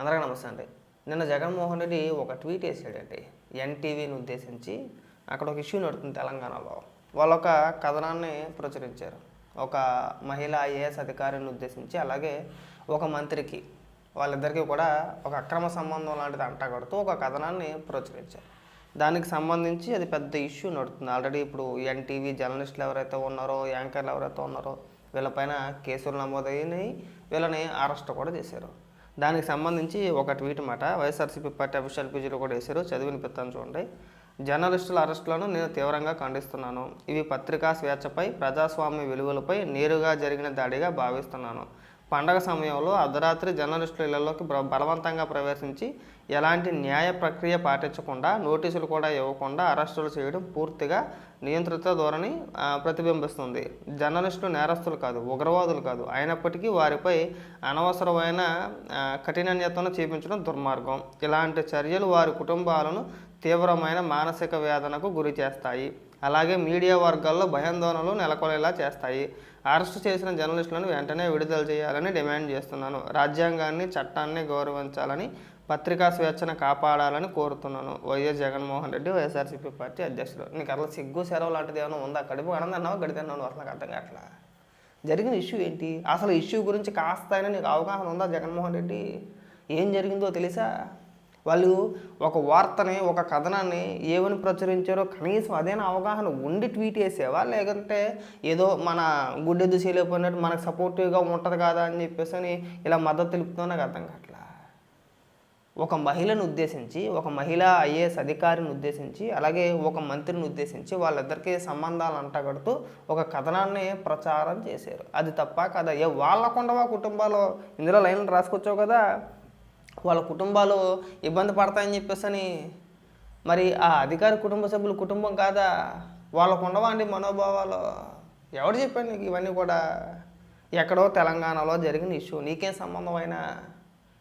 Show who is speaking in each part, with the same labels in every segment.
Speaker 1: అందరికీ నమస్తే అండి. నిన్న జగన్మోహన్ రెడ్డి ఒక ట్వీట్ వేసాడండి. ఎన్టీవీని ఉద్దేశించి అక్కడ ఒక ఇష్యూ నడుతుంది తెలంగాణలో. వాళ్ళు ఒక కథనాన్ని ప్రచురించారు. ఒక మహిళ ఐఏఎస్ అధికారిని ఉద్దేశించి అలాగే ఒక మంత్రికి వాళ్ళిద్దరికీ కూడా ఒక అక్రమ సంబంధం లాంటిది అంటగడుతూ ఒక కథనాన్ని ప్రచురించారు. దానికి సంబంధించి అది పెద్ద ఇష్యూ నడుస్తుంది ఆల్రెడీ ఇప్పుడు ఎన్టీవీ జర్నలిస్టులు ఎవరైతే ఉన్నారో యాంకర్లు ఎవరైతే ఉన్నారో వీళ్ళపైన కేసులు నమోదయ్యాయి. వీళ్ళని అరెస్ట్ కూడా చేశారు. దానికి సంబంధించి ఒక ట్వీట్ మాట. వైఎస్ఆర్సీపీ పార్టీ అఫీషియల్ పేజీలో కూడా వేశారు. చదివిన పెత్తాను చూడండి. జర్నలిస్టుల అరెస్టులను నేను తీవ్రంగా ఖండిస్తున్నాను. ఇవి పత్రికా స్వేచ్ఛపై ప్రజాస్వామ్య విలువలపై నేరుగా జరిగిన దాడిగా భావిస్తున్నాను. పండగ సమయంలో అర్ధరాత్రి జర్నలిస్టుల ఇళ్ళలోకి బలవంతంగా ప్రవేశించి ఎలాంటి న్యాయ ప్రక్రియ పాటించకుండా నోటీసులు కూడా ఇవ్వకుండా అరెస్టులు చేయడం పూర్తిగా నియంత్రిత ధోరణి ప్రతిబింబిస్తుంది. జర్నలిస్టులు నేరస్తులు కాదు ఉగ్రవాదులు కాదు. అయినప్పటికీ వారిపై అనవసరమైన కఠినన్యతను చూపించడం దుర్మార్గం. ఇలాంటి చర్యలు వారి కుటుంబాలను తీవ్రమైన మానసిక వేదనకు గురి చేస్తాయి. అలాగే మీడియా వర్గాల్లో భయాందోళనలు నెలకొనేలా చేస్తాయి. అరెస్టు చేసిన జర్నలిస్టులను వెంటనే విడుదల చేయాలని డిమాండ్ చేస్తున్నాను. రాజ్యాంగాన్ని చట్టాన్ని గౌరవించాలని పత్రికా స్వేచ్ఛను కాపాడాలని కోరుతున్నాను. YS Jaganmohan Reddy YSRCP party అధ్యక్షుడు. నీకు అట్లా సిగ్గు సెలవు లాంటిది ఏమైనా ఉందా? కడుపు అనందన్నావు గడితన్నావు అసలు నాకు అర్థం కావట్లా. జరిగిన ఇష్యూ ఏంటి? అసలు ఇష్యూ గురించి కాస్త అయినా నీకు అవగాహన ఉందా జగన్మోహన్ రెడ్డి? ఏం జరిగిందో తెలుసా? వాళ్ళు ఒక వార్తని ఒక కథనాన్ని ఏమని ప్రచురించారో కనీసం అదేనా అవగాహన ఉండి ట్వీట్ చేసేవా? లేకుంటే ఏదో మన గుడ్డెద్దు చేయలేకపోయినట్టు మనకు సపోర్టివ్గా ఉంటుంది కదా అని చెప్పేసి అని ఇలా మద్దతు తెలుపుతున్నా నాకు అర్థం కావట్లా? ఒక మహిళను ఉద్దేశించి ఒక మహిళ ఐఏఎస్ అధికారిని ఉద్దేశించి అలాగే ఒక మంత్రిని ఉద్దేశించి వాళ్ళిద్దరికీ సంబంధాలు అంటగడుతూ ఒక కథనాన్ని ప్రచారం చేశారు. అది తప్ప కదా? ఏ వాళ్ళకుండవా కుటుంబాలు ఇందులో లైన్లు రాసుకొచ్చావు కదా? వాళ్ళ కుటుంబాలు ఇబ్బంది పడతాయని చెప్పేసి అని మరి ఆ అధికారి కుటుంబ సభ్యులు కుటుంబం కాదా? వాళ్ళకు ఉండవా అండి మనోభావాలు? ఎవడు చెప్పాను నీకు ఇవన్నీ కూడా? ఎక్కడో తెలంగాణలో జరిగిన ఇష్యూ. నీకేం సంబంధమైనా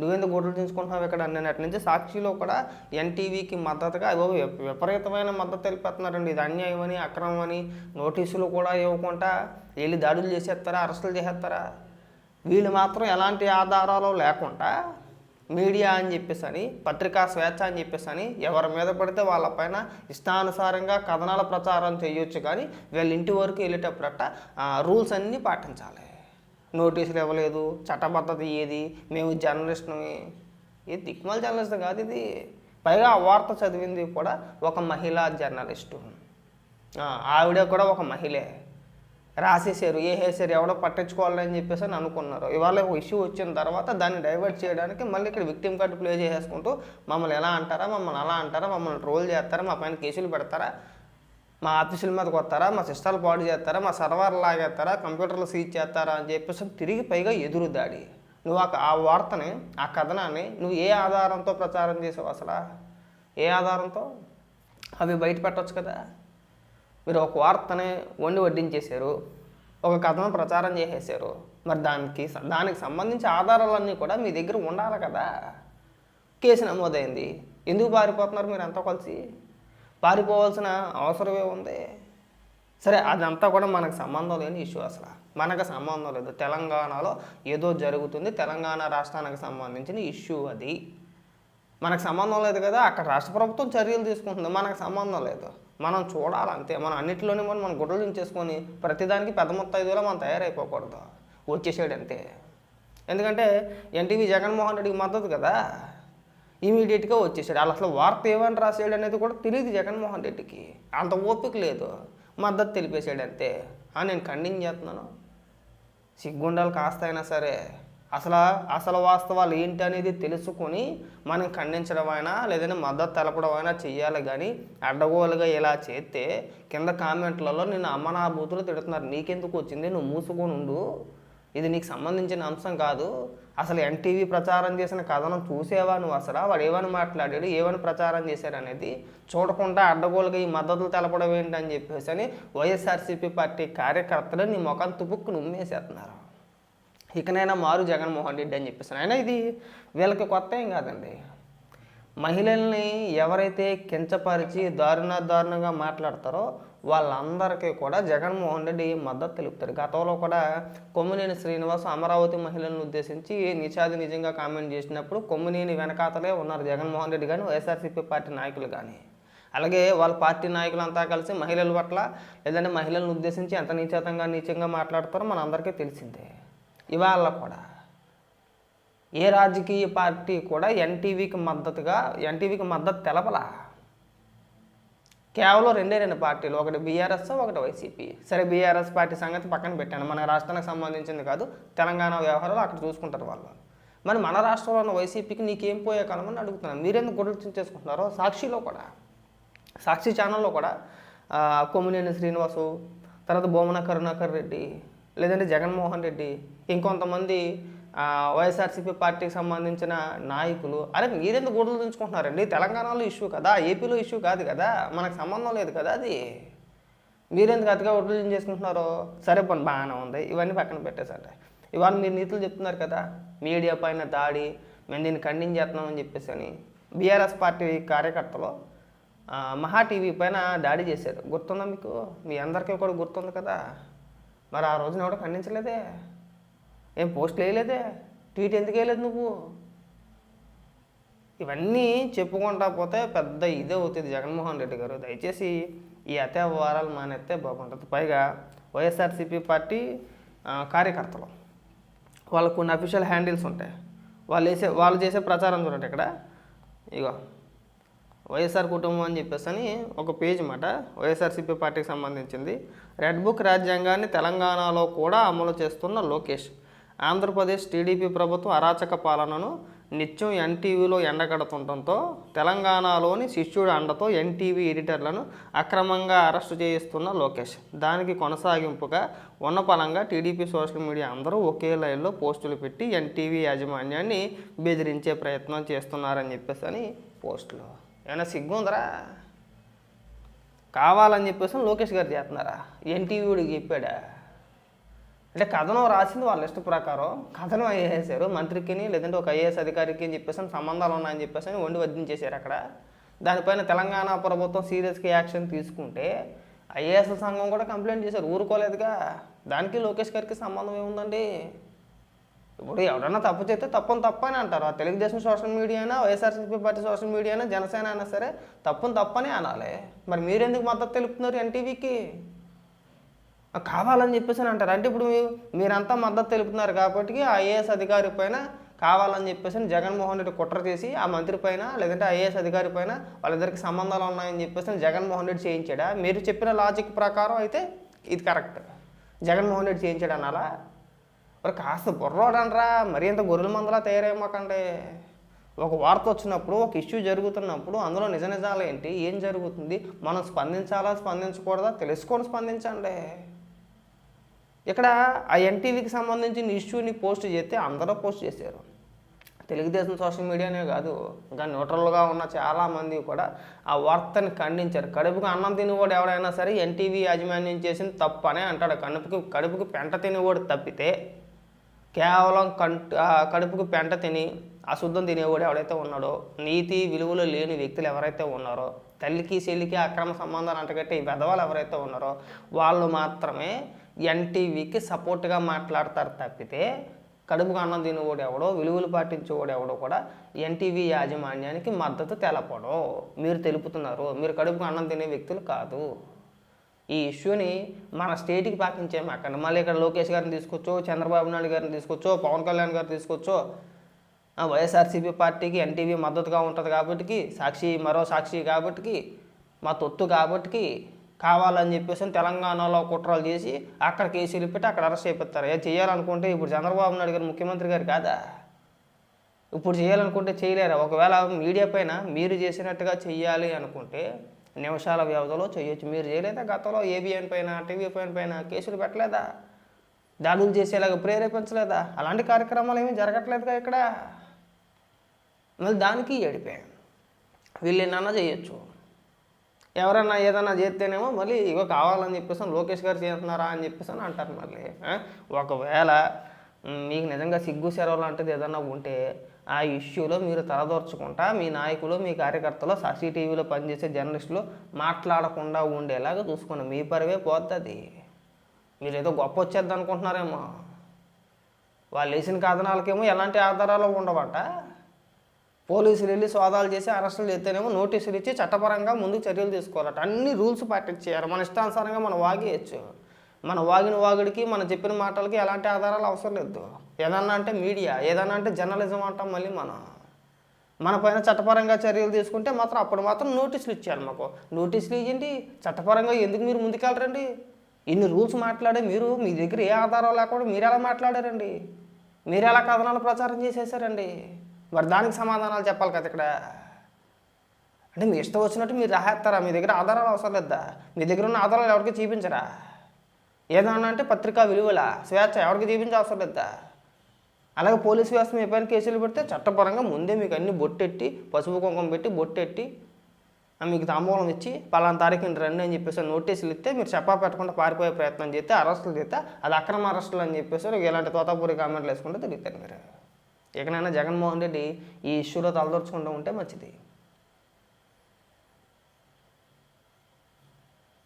Speaker 1: నువ్వెందుకు గొడ్లు తీసుకుంటున్నావు ఇక్కడ? నేను అటు నుంచి సాక్షిలో కూడా ఎన్టీవీకి మద్దతుగా అవి విపరీతమైన మద్దతు తెలిపేస్తున్నారండి. ఇది అన్యాయం అని అక్రమం అని నోటీసులు కూడా ఇవ్వకుండా వెళ్ళి దాడులు చేసేస్తారా? అరెస్టులు చేసేస్తారా? వీళ్ళు మాత్రం ఎలాంటి ఆధారాలు లేకుండా మీడియా అని చెప్పేసి అని పత్రికా స్వేచ్ఛ అని చెప్పేసి అని ఎవరి మీద పడితే వాళ్ళపైన ఇష్టానుసారంగా కథనాల ప్రచారం చేయొచ్చు కానీ వీళ్ళ ఇంటి వరకు వెళ్ళేటప్పుడట రూల్స్ అన్నీ పాటించాలి. నోటీసులు ఇవ్వలేదు చట్టబద్ధత ఏది మేము జర్నలిస్ట్ని ఇది దిక్మల్ జర్నలిస్ట్ కాదు ఇది. పైగా ఆ వార్త చదివింది కూడా ఒక మహిళా జర్నలిస్టు. ఆవిడ కూడా ఒక మహిళే. రాసేసారు ఏ వేసారు ఎవడో పట్టించుకోవాలని చెప్పేసి అని అనుకున్నారు. ఇవాళ ఒక ఇష్యూ వచ్చిన తర్వాత దాన్ని డైవర్ట్ చేయడానికి మళ్ళీ ఇక్కడ విక్టిమ్ కార్డు ప్లే చేసేసుకుంటూ మమ్మల్ని ఎలా అంటారా మమ్మల్ని అలా అంటారా మమ్మల్ని ట్రోల్ చేస్తారా మా పైన కేసులు పెడతారా మా ఆఫీసుల మీదకి వస్తారా మా సిస్టాలు పాడు చేస్తారా మా సర్వర్ లాగేస్తారా కంప్యూటర్లు సీజ్ చేస్తారా అని చెప్పేసి తిరిగి పైగా ఎదురు దాడి. నువ్వు ఆ వార్తని ఆ కథనాన్ని నువ్వు ఏ ఆధారంతో ప్రచారం చేసావు అసలు? ఏ ఆధారంతో? అవి బయట పెట్టవచ్చు కదా. మీరు ఒక వార్తని వండి వడ్డించేశారు ఒక కథను ప్రచారం చేసేసారు మరి దానికి దానికి సంబంధించి ఆధారాలన్నీ కూడా మీ దగ్గర ఉండాలి కదా. కేసు నమోదైంది. ఎందుకు పారిపోతున్నారు మీరు అంతా కలిసి? పారిపోవాల్సిన అవసరమే ఉంది సరే అదంతా కూడా మనకు సంబంధం లేని ఇష్యూ అసలు. మనకు సంబంధం లేదు. తెలంగాణలో ఏదో జరుగుతుంది. తెలంగాణ రాష్ట్రానికి సంబంధించిన ఇష్యూ అది. మనకు సంబంధం లేదు కదా. అక్కడ రాష్ట్ర ప్రభుత్వం చర్యలు తీసుకుంటుంది. మనకు సంబంధం లేదు. మనం చూడాలంతే. మనం అన్నింటిలోనే మనం మన గుడ్డలు చేసుకొని ప్రతిదానికి పెద్ద మొత్తం ఐదులో మనం తయారైపోకూడదు. వచ్చేసాడు అంతే ఎందుకంటే ఎన్టీవీ జగన్మోహన్ రెడ్డికి మద్దతు కదా. ఇమీడియట్గా వచ్చేసాడు. వాళ్ళు అసలు వార్త ఏమని రాసాడు అనేది కూడా తెలియదు జగన్మోహన్ రెడ్డికి. అంత ఓపిక లేదు. మద్దతు తెలిపేశాడు అంతే ఆ, నేను ఖండించేస్తున్నాను. సిగ్గుండాలు కాస్త అయినా సరే. అసలు అసలు వాస్తవాలు ఏంటి అనేది తెలుసుకొని మనం ఖండించడం అయినా లేదంటే మద్దతు తెలపడం అయినా చెయ్యాలి. కానీ అడ్డగోలుగా ఇలా చేస్తే కింద కామెంట్లలో నిన్ను అమ్మనా బూతులు తిడుతున్నారు. నీకెందుకు వచ్చింది? నువ్వు మూసుకొని ఉండు. ఇది నీకు సంబంధించిన అంశం కాదు. అసలు ఎన్టీవీ ప్రచారం చేసిన కథనం చూసేవా నువ్వు అసలు? వాడు ఏమని మాట్లాడాడు? ఏమని ప్రచారం చేశాడు అనేది చూడకుండా అడ్డగోలుగా ఈ మద్దతులు తెలపడం ఏంటని చెప్పేసి అని వైఎస్ఆర్సీపీ పార్టీ కార్యకర్తలు నీ ముఖం తుపుక్కు నుమ్మేసేస్తున్నారు. ఇకనైనా మారు జగన్మోహన్ రెడ్డి అని చెప్పేసి అయినా ఇది వీళ్ళకి కొత్త ఏం కాదండి. మహిళల్ని ఎవరైతే కించపరిచి దారుణ దారుణంగా మాట్లాడతారో వాళ్ళందరికీ కూడా జగన్మోహన్ రెడ్డి మద్దతు తెలుపుతారు. గతంలో కూడా కొమ్మినేని శ్రీనివాస్ అమరావతి మహిళలను ఉద్దేశించి నిషాది నిజంగా కామెంట్ చేసినప్పుడు కొమ్మినేని వెనకాతలే ఉన్నారు జగన్మోహన్ రెడ్డి కానీ వైఎస్ఆర్సీపీ పార్టీ నాయకులు కానీ అలాగే వాళ్ళ పార్టీ నాయకులంతా కలిసి మహిళల పట్ల లేదంటే మహిళలను ఉద్దేశించి ఎంత నీచేతంగా నీచంగా మాట్లాడతారో మన అందరికీ తెలిసిందే. ఇవాళ కూడా ఏ రాజకీయ పార్టీ కూడా ఎన్టీవీకి మద్దతుగా ఎన్టీవీకి మద్దతు తెలపలా? కేవలం రెండే రెండు పార్టీలు ఒకటి బీఆర్ఎస్ ఒకటి వైసీపీ. సరే బీఆర్ఎస్ పార్టీ సంగతి పక్కన పెట్టాను. మన రాష్ట్రానికి సంబంధించింది కాదు తెలంగాణ వ్యవహారాలు అక్కడ చూసుకుంటారు వాళ్ళు. మరి మన రాష్ట్రంలో ఉన్న వైసీపీకి నీకేం పోయే కాలమని అడుగుతున్నాను. మీరెందుకు గొడవలు చేసుకుంటున్నారో సాక్షిలో కూడా సాక్షి ఛానల్లో కూడా కొమ్మినేని శ్రీనివాసు తర్వాత బొమ్మన కరుణాకర్ రెడ్డి లేదంటే జగన్మోహన్ రెడ్డి ఇంకొంతమంది వైఎస్ఆర్సీపీ పార్టీకి సంబంధించిన నాయకులు అరే మీరెందుకు గొడవలు తెంచుకుంటున్నారండి? తెలంగాణలో ఇష్యూ కదా ఏపీలో ఇష్యూ కాదు కదా మనకు సంబంధం లేదు కదా అది. మీరెందుకు అతిగా ఒడ్లు చేసుకుంటున్నారో? సరే పని బాగానే ఉంది. ఇవన్నీ పక్కన పెట్టేసండి ఇవాళ మీరు నీతులు చెప్తున్నారు కదా మీడియా పైన దాడి మేము దీన్ని ఖండించేస్తున్నామని చెప్పేసి అని బీఆర్ఎస్ పార్టీ కార్యకర్తలు మహా టీవీ పైన దాడి చేశారు. గుర్తుందా మీకు? మీ అందరికీ కూడా గుర్తుంది కదా? మరి ఆ రోజున ఎవడో ఖండించలేదే? ఏం పోస్టులు వేయలేదే? ట్వీట్ ఎందుకు వేయలేదు నువ్వు? ఇవన్నీ చెప్పుకుంటా పోతే పెద్ద ఇదే అవుతుంది జగన్మోహన్ రెడ్డి గారు. దయచేసి ఈ అతే వారాలు మానేస్తే బాగుంటుంది. పైగా వైఎస్ఆర్సీపీ పార్టీ కార్యకర్తలు. వాళ్ళకు కొన్ని అఫీషియల్ హ్యాండిల్స్ ఉంటాయి. వాళ్ళు వేసే వాళ్ళు చేసే ప్రచారం చూడండి ఇక్కడ. ఇగో వైఎస్ఆర్ కుటుంబం అని చెప్పేసి అని ఒక పేజ్ మాట వైఎస్ఆర్సీపీ పార్టీకి సంబంధించింది. రెడ్ బుక్ రాజ్యాంగాన్ని తెలంగాణలో కూడా అమలు చేస్తున్న లోకేష్. ఆంధ్రప్రదేశ్ టీడీపీ ప్రభుత్వం అరాచక పాలనను నిత్యం ఎన్టీవీలో ఎండగడుతుండటంతో తెలంగాణలోని శిష్యుడు అండతో ఎన్టీవీ ఎడిటర్లను అక్రమంగా అరెస్టు చేయిస్తున్న లోకేష్. దానికి కొనసాగింపుగా ఉన్నపలంగా టీడీపీ సోషల్ మీడియా అందరూ ఒకే లైన్లో పోస్టులు పెట్టి ఎన్టీవీ యాజమాన్యాన్ని బెదిరించే ప్రయత్నం చేస్తున్నారని చెప్పేసి అని పోస్టులు. ఏమైనా సిగ్గుందరా కావాలని చెప్పేసి లోకేష్ గారు చేస్తున్నారా? ఎన్టీవీడికి చెప్పాడా? అంటే కథనం రాసింది వాళ్ళ ఇష్ట ప్రకారం కథనం వేసేసారు మంత్రికిని లేదంటే ఒక ఐఏఎస్ అధికారికి అని చెప్పేసి అని సంబంధాలు ఉన్నాయని చెప్పేసి అని వండి వదిలించేశారు అక్కడ. దానిపైన తెలంగాణ ప్రభుత్వం సీరియస్గా యాక్షన్ తీసుకుంటే ఐఏఎస్ సంఘం కూడా కంప్లైంట్ చేశారు. ఊరుకోలేదుగా. దానికి లోకేష్ గారికి సంబంధం ఏముందండి? ఇప్పుడు ఎవడన్నా తప్పు చేస్తే తప్పని తప్పు అని అంటారు. ఆ తెలుగుదేశం సోషల్ మీడియా అయినా వైఎస్ఆర్సీపీ పార్టీ సోషల్ మీడియా అయినా జనసేన అయినా సరే తప్పుని తప్పని అనాలి. మరి మీరెందుకు మద్దతు తెలుపుతున్నారు ఎన్టీవీకి? కావాలని చెప్పేసి అని అంటారు. అంటే ఇప్పుడు మీరంతా మద్దతు తెలుపుతున్నారు కాబట్టి ఐఏఎస్ అధికారి పైన కావాలని చెప్పేసి జగన్మోహన్ రెడ్డి కుట్ర చేసి ఆ మంత్రి పైన లేదంటే ఐఏఎస్ అధికారి పైన వాళ్ళిద్దరికి సంబంధాలు ఉన్నాయని చెప్పేసి జగన్మోహన్ రెడ్డి చేయించాడా? మీరు చెప్పిన లాజిక్ ప్రకారం అయితే ఇది కరెక్ట్ జగన్మోహన్ రెడ్డి చేయించాడు అనాలా మరి కాస్త బుర్రోడనరా మరి ఇంత గొర్రెల మందలా తయారేమోకండి ఒక వార్త వచ్చినప్పుడు ఒక ఇష్యూ జరుగుతున్నప్పుడు అందులో నిజ నిజాలు ఏంటి? ఏం జరుగుతుంది? మనం స్పందించాలా స్పందించకూడదా? తెలుసుకొని స్పందించండి. ఇక్కడ ఆ ఎన్టీవీకి సంబంధించిన ఇష్యూని పోస్ట్ చేస్తే అందరూ పోస్ట్ చేశారు. తెలుగుదేశం సోషల్ మీడియానే కాదు ఇంకా న్యూట్రల్గా ఉన్న చాలామంది కూడా ఆ వార్తని ఖండించారు. కడుపుకు అన్నం తినేవాడు ఎవడైనా సరే ఎన్టీవీ యాజమాన్యం చేసిన తప్పు అనే అంటాడు. కడుపుకి కడుపుకి పెంట తినేవాడు తప్పితే కేవలం కంట ఆ కడుపుకు పెంట తిని అశుద్ధం తినేవాడు ఎవడైతే ఉన్నాడో నీతి విలువలు లేని వ్యక్తులు ఎవరైతే ఉన్నారో తల్లికి చెల్లికి అక్రమ సంబంధాలు అంటగట్టే ఈ పెదవాళ్ళు ఎవరైతే ఉన్నారో వాళ్ళు మాత్రమే ఎన్టీవీకి సపోర్ట్గా మాట్లాడతారు తప్పితే కడుపుకు అన్నం తినేవాడు ఎవడో విలువలు పాటించేవాడు ఎవడో కూడా ఎన్టీవీ యాజమాన్యానికి మద్దతు తెలపడం. మీరు తెలుపుతున్నారు మీరు కడుపుకు అన్నం తినే వ్యక్తులు కాదు. ఈ ఇష్యూని మన స్టేట్కి పాకించాము అక్కడ మళ్ళీ ఇక్కడ లోకేష్ గారిని తీసుకొచ్చో చంద్రబాబు నాయుడు గారిని తీసుకొచ్చో పవన్ కళ్యాణ్ గారిని తీసుకొచ్చో ఆ వైఎస్ఆర్సీపీ పార్టీకి ఎన్టీవీ మద్దతుగా ఉంటుంది కాబట్టి సాక్షి మరో సాక్షి కాబట్టి మా తొత్తు కాబట్టి కావాలని చెప్పేసి తెలంగాణలో కుట్రలు చేసి అక్కడ కేసులు పెట్టి అక్కడ అరెస్ట్ చేపిస్తారు. ఏ చేయాలనుకుంటే ఇప్పుడు చంద్రబాబు నాయుడు గారు ముఖ్యమంత్రి గారు కాదా? ఇప్పుడు చేయాలనుకుంటే చేయలేరా? ఒకవేళ మీడియా పైన మీరు చేసినట్టుగా చెయ్యాలి అనుకుంటే నిమిషాల వ్యవధిలో చేయొచ్చు. మీరు చేయలేదా గతంలో ఏబిఎన్ పైన టీవీ పైన పైన కేసులు పెట్టలేదా? దాడులు చేసేలాగా ప్రేరేపించలేదా? అలాంటి కార్యక్రమాలు ఏమీ జరగట్లేదుగా ఇక్కడ. మళ్ళీ దానికి ఏడిపోయాను వీళ్ళు ఎన్నన్నా చేయొచ్చు. ఎవరన్నా ఏదన్నా చేస్తేనేమో మళ్ళీ ఇగో కావాలని చెప్పేసి లోకేష్ గారు చేస్తున్నారా అని చెప్పేసి అని అంటారు మళ్ళీ ఒకవేళ మీకు నిజంగా సిగ్గు సెరవు లాంటిది ఏదన్నా ఉంటే ఆ ఇష్యూలో మీరు తలదోర్చకుండా మీ నాయకులు మీ కార్యకర్తలు సీటీవీలో పనిచేసే జర్నలిస్టులు మాట్లాడకుండా ఉండేలాగా చూసుకోండి. మీ పరివే పోతుంది. మీరు ఏదో గొప్ప వచ్చేద్ది అనుకుంటున్నారేమో వాళ్ళు వేసిన కథనాలకేమో ఎలాంటి ఆధారాలు ఉండవట. పోలీసులు వెళ్ళి సోదాలు చేసి అరెస్టులు చేస్తేనేమో నోటీసులు ఇచ్చి చట్టపరంగా ముందుకు చర్యలు తీసుకోవాలట. అన్ని రూల్స్ పాటించారు మన ఇష్టానుసారంగా మనం వాగేయచ్చు. మన వాగిన వాగుడికి మనం చెప్పిన మాటలకి ఎలాంటి ఆధారాలు అవసరం లేదు. ఏదన్నా అంటే మీడియా ఏదన్నా అంటే జర్నలిజం అంటాం మళ్ళీ మనం. మన పైన చట్టపరంగా చర్యలు తీసుకుంటే మాత్రం అప్పుడు మాత్రం నోటీసులు ఇచ్చారు మాకు. నోటీసులు ఇవ్వండి చట్టపరంగా ఎందుకు మీరు ముందుకెళ్ళరండి? ఇన్ని రూల్స్ మాట్లాడే మీరు మీ దగ్గర ఏ ఆధారం లేకుండా మీరు ఎలా మాట్లాడారండి? మీరు ఎలా కథనాలు ప్రచారం చేసేసారండి? మరి దానికి సమాధానాలు చెప్పాలి కదా ఇక్కడ? అంటే మీ ఇష్టం వచ్చినట్టు మీరు రాహేస్తారా మీ దగ్గర ఆధారాలు అవసరం లేదా? మీ దగ్గర ఉన్న ఆధారాలు ఎవరికి చూపించరా? ఏదన్నా అంటే పత్రికా విలువల స్వేచ్ఛ ఎవరికి చూపించే అవసరం లేదా? అలాగే పోలీస్ వ్యవస్థ మీ పైన కేసులు పెడితే చట్టపరంగా ముందే మీకు అన్ని బొట్టెట్టి పసుపు కుంకుమ పెట్టి బొట్టెట్టి మీకు తాంబూలం ఇచ్చి పలానా తారీఖుని రండి అని చెప్పేసి నోటీసులు ఇస్తే మీరు చెప్పా పెట్టకుండా పారిపోయే ప్రయత్నం చేస్తే అరెస్టులు చేస్తే అది అక్రమ అరెస్టులు అని చెప్పేసి ఇలాంటి తోతాపూరి కామెంట్లు వేసుకుంటే తిరుగుతారు మీరు. ఇకనైనా జగన్మోహన్ రెడ్డి ఈ ఇష్యూలో తలదొరుచుకుంటూ ఉంటే మంచిది.